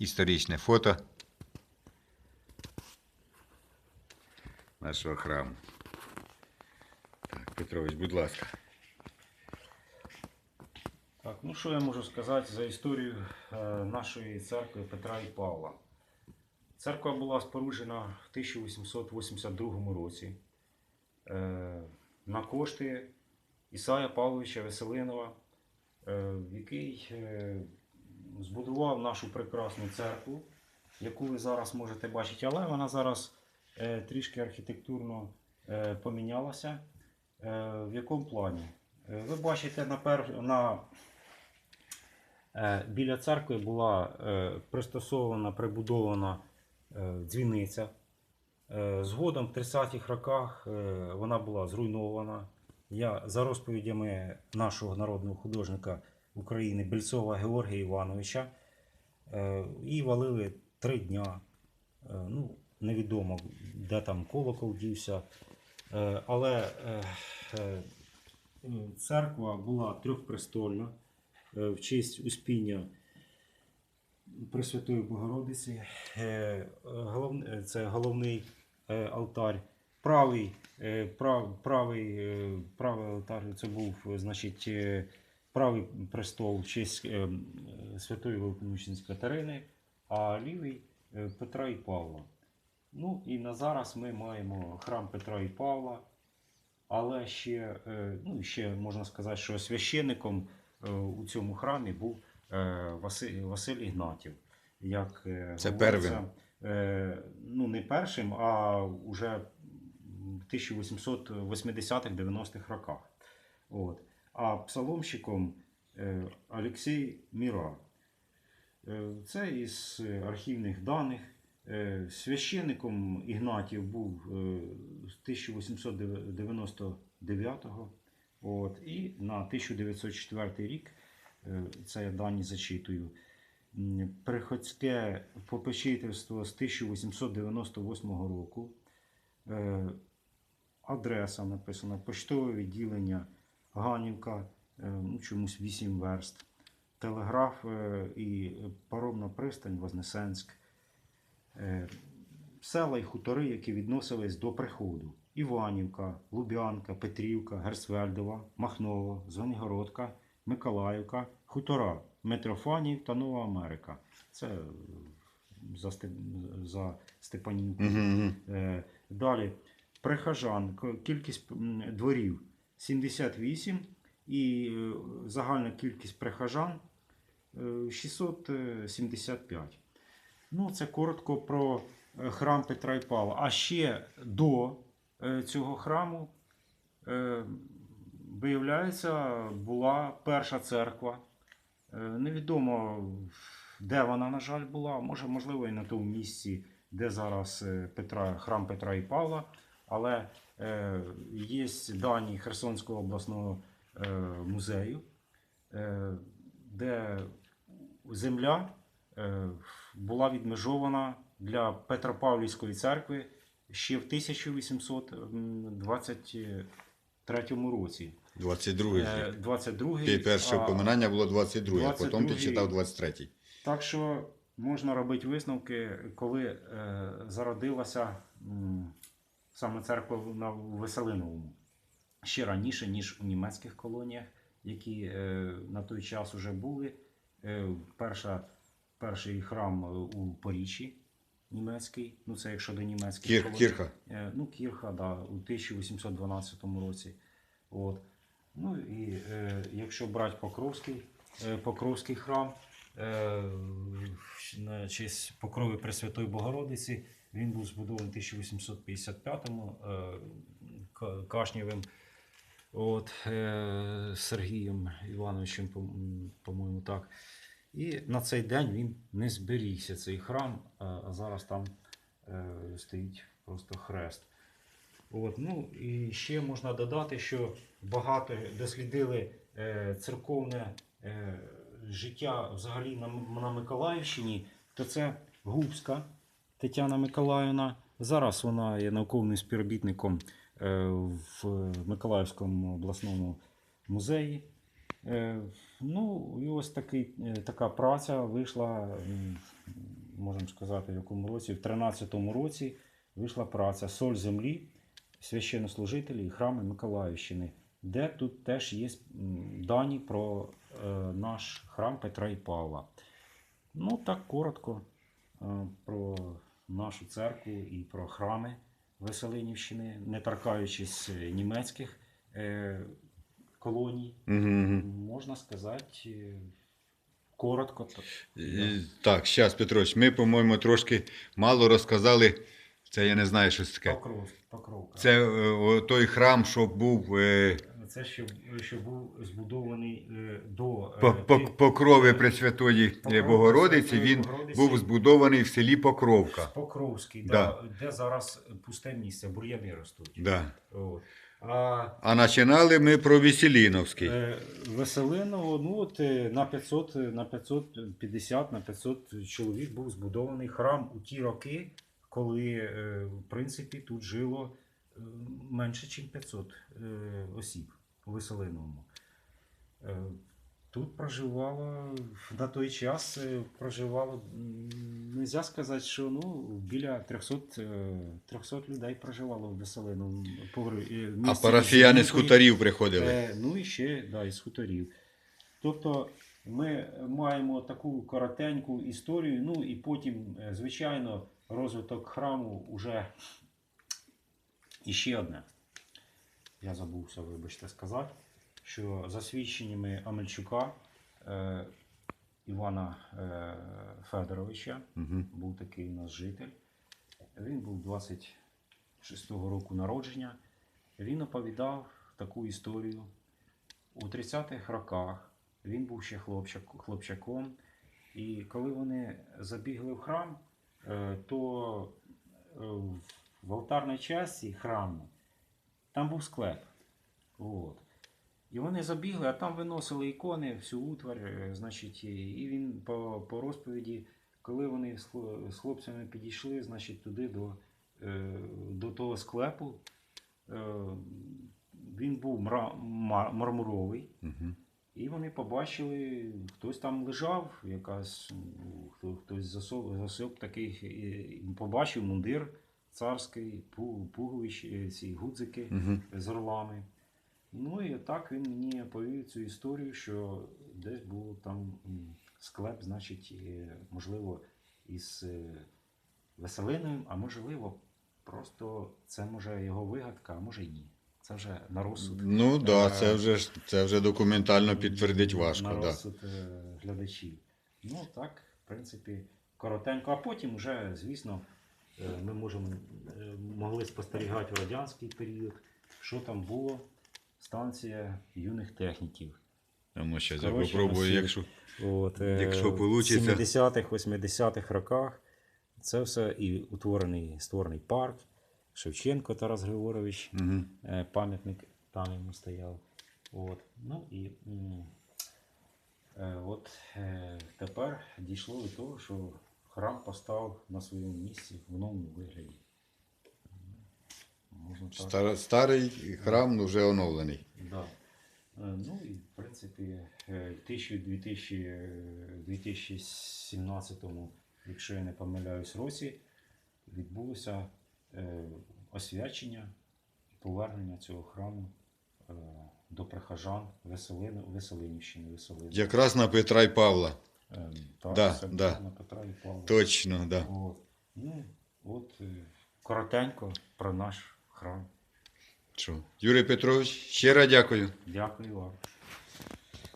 історичне фото нашого храму. Так, Петрович, будь ласка. Так, ну що я можу сказати за історію е, нашої церкви Петра і Павла? Церква була споруджена в 1882 році е, на кошти Ісая Павловича Веселинова, е, який збудував нашу прекрасну церкву, яку ви зараз можете бачити, але вона зараз е, трішки архітектурно е, помінялася. Е, В якому плані? Е, Ви бачите на, пер... на Е, Біля церкви була е, пристосована, прибудована е, дзвіниця. Е, Згодом в 30-х роках е, вона була зруйнована. Я за розповідями нашого народного художника України Бельцова Георгія Івановича е, її валили три дня. Е, Ну, невідомо, де там колокол дівся. Е, Але церква була трьохпрестольна в честь Успіння Пресвятої Богородиці. Це головний е, алтар. Правий, прав, правий, правий алтар це був значить, правий престол в честь е, м, е, Святої Великомучениці Катерини, а лівий е, Петра і Павла. Ну і на зараз ми маємо храм Петра і Павла. Але ще, е, ну, ще можна сказати, що священником у цьому храмі був Василь, Василь Ігнатів. Як, Це первим. Ну, не першим, а вже в 1880-х-90-х роках. От. А псаломщиком е, Олексій Міра. Е, Це із е, архівних даних. Е, Священником Ігнатів був е, з 1899-го. От, і на 1904 рік, е, це я дані зачитую, приходське попечительство з 1898 року. Е, Адреса написана, поштове відділення Ганівка, е, ну, чомусь 8 верст. Телеграф е, і паромна пристань Вознесенськ. Е, Села і хутори, які відносились до приходу. Іванівка, Лубянка, Петрівка, Герсвельдова, Махново, Звенигородка, Миколаївка, Хутора, Митрофанів та Нова Америка. Це за, Степ- за Степанівку. Угу. Далі прихожан, кількість дворів 78 і е, загальна кількість прихожан е, 675. Ну, це коротко про е, храм Петра і Павла. А ще до е, цього храму, е, виявляється, була перша церква. Е, Невідомо, де вона, на жаль, була. Може, можливо, і на тому місці, де зараз е, Петра, храм Петра і Павла. Але е, є дані Херсонського обласного е, музею, е, де земля е, була відмежована для Петропавлівської церкви ще в 1823 році. 22-й. Е, рік. 22 Пі- Перше а- упоминання було 22-й, а потім ти читав 23-й. Так що можна робити висновки, коли е, зародилася м, саме церква на Веселиновому. Ще раніше, ніж у німецьких колоніях, які е, на той час вже були. Е, перша, перший храм е, у Поріччі німецький, ну це якщо до німецьких Кір, колоній. кірха. Ну, Кірха, да, у 1812 році. От. Ну і е, якщо брати Покровський, е, Покровський храм на честь Покрови Пресвятої Богородиці, він був збудований 1855-му е, Кашнєвим от, е, Сергієм Івановичем, по-моєму, так. І на цей день він не зберігся, цей храм, а, зараз там е, стоїть просто хрест. От, ну, і ще можна додати, що багато дослідили е, церковне е, життя взагалі на, на Миколаївщині, то це Губська Тетяна Миколаївна. Зараз вона є науковим співробітником е, в Миколаївському обласному музеї. Е, ну, і ось такий, е, така праця вийшла можемо сказати, в якому році, в 13-му році вийшла праця Соль землі, священнослужителі і храми Миколаївщини, де тут теж є дані про наш храм Петра і Павла. Ну, так коротко е, про нашу церкву і про храми Веселинівщини, не торкаючись е, німецьких е, колоній, Угу. можна сказати, е, коротко. так. Так, зараз, Петрович, ми, по-моєму, трошки мало розказали. Це я не знаю, що це таке. Покров, покровка. Це е, о, той храм, що був е, Це що, що був збудований е, до е, по, по, покрови Пресвятої Покрови Богородиці. Пресвятої Він Богородиці. був збудований в селі Покровка. Покровський, Да. да. де зараз пусте місце, бур'яни ростуть. Да. От. А А починали ми про Веселіновський. е, Веселиново, ну от на 500, е, на 550, на 500 чоловік був збудований храм у ті роки, коли в принципі тут жило менше, ніж 500 е, осіб у Веселиновому. Е, Тут проживало на той час е, проживало, не можна сказати, що ну, біля 300, е, 300 людей проживало в Веселину. А парафіяни з хуторів приходили. Е, ну і ще да, із хуторів. Тобто ми маємо таку коротеньку історію, ну і потім, е, звичайно, розвиток храму вже іще одне. Я забувся, вибачте, сказати, що за свідченнями Амельчука е, Івана е, Федоровича, Угу. був такий у нас житель. Він був 26-го року народження. Він оповідав таку історію. У 30-х роках він був ще хлопчак, хлопчаком. І коли вони забігли в храм, е, то е, в алтарній часті храму там був склеп. От. І вони забігли, а там виносили ікони, всю утвар, е, значить, і він по, по розповіді, коли вони з хлопцями підійшли, значить, туди до, е, до того склепу, е, він був мра, ма- мармуровий, Угу. і вони побачили, хтось там лежав, якась, ну, хто, хтось засоп, засоп такий, і побачив мундир царський, пу- пугович, е, ці гудзики Угу. з орлами. Ну і так він мені оповів цю історію, що десь був там склеп, значить, е, можливо, із е, Веселиною, а можливо, просто це може його вигадка, а може й ні. Це вже на розсуд. Ну так, да, це вже це вже документально підтвердить важко. На розсуд е, глядачів. Ну так, в принципі, коротенько. А потім вже, звісно, ми можемо, е, могли спостерігати в радянський період, що там було. Станція юних техніків. А ну, я попробую, якщо. От, Якщо в получиться. 70-х, 80-х роках це все і утворений створений парк. Шевченко Тарас Григорович, Угу. е, пам'ятник там йому стояв. От. Ну і е, от е, тепер дійшло до того, що храм постав на своєму місці в новому вигляді. Можна так. Стар, старий храм ну, вже оновлений. Да. Е, Ну і в принципі, е, в 2000 е, 2017, якщо я не помиляюсь, році відбулося освячення і повернення цього храму до прихожан Веселини, Веселинівщини. Веселини. Якраз на Петра і Павла. Так, Да, да. на Петра і Павла. Точно, да. От. Ну, от е, коротенько про наш храм. Що? Юрій Петрович, щиро дякую. Дякую вам.